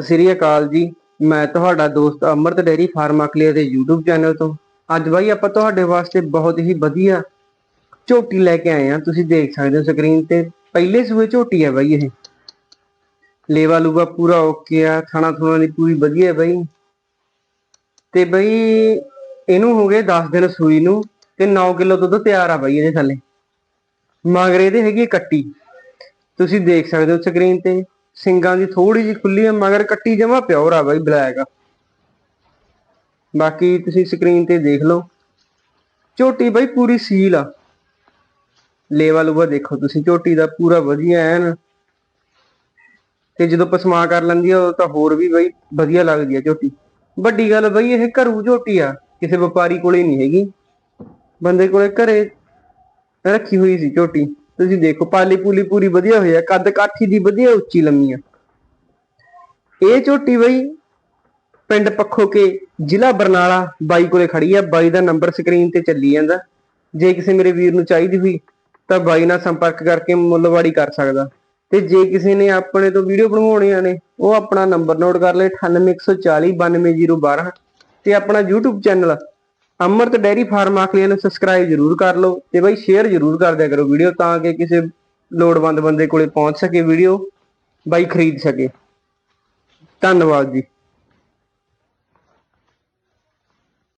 ਸਤਿ ਸ੍ਰੀ ਅਕਾਲ ਜੀ। ਮੈਂ ਤੁਹਾਡਾ ਦੋਸਤ ਅਮਰਤ ਡੇਰੀ ਫਾਰਮਾ ਕਲੀਅਰ ਦੇ YouTube ਚੈਨਲ ਤੋਂ। ਅੱਜ ਬਾਈ ਆਪਾਂ ਤੁਹਾਡੇ ਵਾਸਤੇ ਬਹੁਤ ਹੀ ਵਧੀਆ ਝੋਟੀ ਲੈ ਕੇ ਆਏ ਆ ਤੁਸੀਂ ਦੇਖ ਸਕਦੇ ਹੋ ਸਕਰੀਨ ਤੇ। ਪਹਿਲੇ ਸੂਏ ਝੋਟੀ ਹੈ ਬਾਈ ਇਹ। ਲੇਵਾ ਲੂਗਾ ਪੂਰਾ ਓਕੇ ਆ। ਖਾਣਾ ਥੁਣਾ ਦੀ ਪੂਰੀ ਵਧੀਆ ਬਾਈ। ਤੇ ਬਾਈ ਇਹਨੂੰ ਹੋ ਗਏ 10 ਦਿਨ ਸੂਈ ਨੂੰ ਤੇ 9 ਕਿਲੋ ਦੁੱਧ ਤਿਆਰ ਆ ਬਾਈ ਇਹਦੇ ਥੱਲੇ। ਮਗਰ ਇਹਦੇ ਹੈਗੀ ਕੱਟੀ। ਤੁਸੀਂ ਦੇਖ ਸਕਦੇ ਹੋ ਸਕਰੀਨ ਤੇ। ਸਿੰਗਾਂ ਦੀ ਥੋੜੀ ਜਿਹੀ ਖੁੱਲੀ ਆ, ਮਗਰ ਕੱਟੀ ਜਮਾ ਪਿਓਰ ਆ ਬਾਈ ਬਲੈਕ ਆ। ਬਾਕੀ ਤੁਸੀਂ ਸਕਰੀਨ ਤੇ ਦੇਖ ਲਓ। ਝੋਟੀ ਬਾਈ ਪੂਰੀ ਸੀਲ ਆ। ਲੇਵਾ ਲੂਵਾ ਦੇਖੋ ਤੁਸੀਂ, ਝੋਟੀ ਦਾ ਪੂਰਾ ਵਧੀਆ ਐਨ। ਤੇ ਜਦੋਂ ਪਸਮਾ ਕਰ ਲੈਂਦੀ ਆ, ਉਦੋਂ ਤਾਂ ਹੋਰ ਵੀ ਬਈ ਵਧੀਆ ਲੱਗਦੀ ਆ ਝੋਟੀ। ਵੱਡੀ ਗੱਲ ਬਈ, ਇਹ ਘਰੂ ਝੋਟੀ ਆ, ਕਿਸੇ ਵਪਾਰੀ ਕੋਲੇ ਨਹੀਂ ਹੈਗੀ। ਬੰਦੇ ਕੋਲੇ ਘਰੇ ਰੱਖੀ ਹੋਈ ਸੀ ਝੋਟੀ। ਤੁਸੀਂ ਦੇਖੋ ਪਾਲੀ ਪੂਲੀ ਪੂਰੀ ਵਧੀਆ ਹੋਈ ਆ, ਕੱਦ ਕਾਠੀ ਦੀ ਵਧੀਆ ਉੱਚੀ ਲੰਮੀ ਆ। ਇਹ ਝੋਟੀ ਬਈ ਪਿੰਡ ਪੱਖੋ ਕੇ ਜ਼ਿਲ੍ਹਾ ਬਰਨਾਲਾ ਬਾਈ ਕੋਲੇ ਖੜੀ ਆ, ਬਾਈ ਦਾ ਨੰਬਰ ਸਕਰੀਨ ਤੇ ਚੱਲੀ ਜਾਂਦਾ। ਜੇ ਕਿਸੇ ਮੇਰੇ ਵੀਰ ਨੂੰ ਚਾਹੀਦੀ ਹੋਈ, ਤਾਂ ਬਾਈ ਨਾਲ ਸੰਪਰਕ ਕਰਕੇ ਮੁੱਲਵਾੜੀ ਕਰ ਸਕਦਾ। ਤੇ ਜੇ ਕਿਸੇ ਨੇ ਆਪਣੇ ਤੋਂ ਵੀਡੀਓ ਬਣਵਾਉਣੀਆਂ ਨੇ, ਉਹ ਆਪਣਾ ਨੰਬਰ ਨੋਟ ਕਰ ਲੈ 98140 92012 ਤੇ ਆਪਣਾ YouTube channel Amrit dairy farm Akhlian ਨੂੰ ਸਬਸਕ੍ਰਾਈਬ ਜਰੂਰ ਕਰ ਲਓ ਤੇ ਬਾਈ ਸ਼ੇਅਰ ਜਰੂਰ ਕਰ ਦਿਆ ਕਰੋ ਵੀਡੀਓ ਤਾਂ ਕਿ ਕਿਸੇ ਲੋੜਵੰਦ ਬੰਦੇ ਕੋਲੇ ਪਹੁੰਚ ਸਕੇ ਵੀਡੀਓ ਬਾਈ ਖਰੀਦ ਸਕੇ। ਧੰਨਵਾਦ ਜੀ।